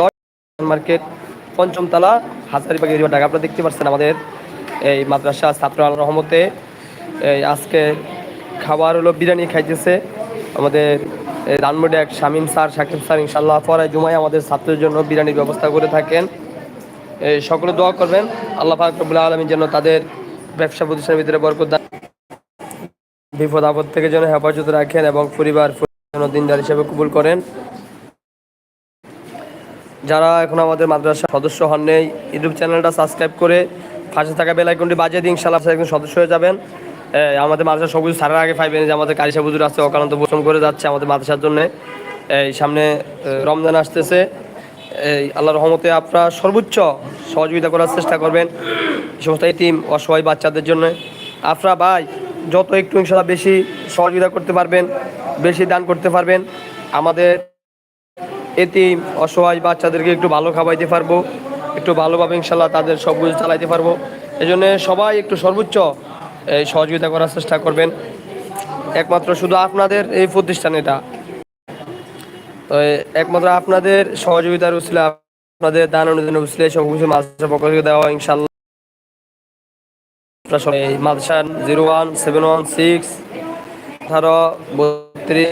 দশ মার্কেট পঞ্চম তালা হাজারিবাগ এরিয়া ঢাকা। আপনারা দেখতে পাচ্ছেন আমাদের এই মাদ্রাসা ছাত্র আল রহমতে। এই আজকে খাবার হলো বিরিয়ানি খাইতেছে আমাদের ধানমন্ডি এক শামীম স্যার শাকিব স্যার ইনশাল্লাহ পরে জুমায় আমাদের ছাত্রের জন্য বিরিয়ানির ব্যবস্থা করে থাকেন। এই সকলে দোয়া করবেন। আল্লাহ পাক রব্বুল আলমী যেন তাদের ব্যবসা প্রতিষ্ঠানের ভিতরে বরকত বিপদ আপদ থেকে যেন হেফাজত রাখেন এবং পরিবার দিনদার হিসেবে কবুল করেন। যারা এখন আমাদের মাদ্রাসা সদস্য হন নেই, ইউটিউব চ্যানেলটা সাবস্ক্রাইব করে পাশে থাকা বেল আইকনটি বাজিয়ে দিন ইনশাল্লাহ আপনারা একজন সদস্য হয়ে যাবেন। আমাদের মাদ্রাসা সবুজ সারার আগে পাইবেন যে আমাদের কারিশা বুজুর আছে অকালান্ত পোষণ করে যাচ্ছে আমাদের মাদ্রাসার জন্য। এই, সামনে রমজান আসতেছে। এই আল্লাহ রহমতে আপনারা সর্বোচ্চ সহযোগিতা করার চেষ্টা করবেন এই সমস্ত টিম অসহায় বাচ্চাদের জন্য। আপনারা ভাই, যত একটু ইনশাল্লাহ বেশি সহযোগিতা করতে পারবেন, বেশি দান করতে পারবেন, আমাদের এতিম অসহায় বাচ্চাদেরকে একটু ভালো খাওয়াইতে পারব, একটু ভালোভাবে ইনশাল্লাহ তাদের সব কিছু চালাইতে পারব। এই জন্য সবাই একটু সর্বোচ্চ সহযোগিতা করার চেষ্টা করবেন। একমাত্র শুধু আপনাদের এই প্রতিষ্ঠান এটা। তো একমাত্র আপনাদের সহযোগিতার উসলে আপনাদের দান অনুদান উসলে সব কিছু মাদ্রাসার পক্ষ থেকে দেওয়া ইনশাল্লাহ। মাদ্রাসার zero one, seven one, six, আঠারো, বত্রিশ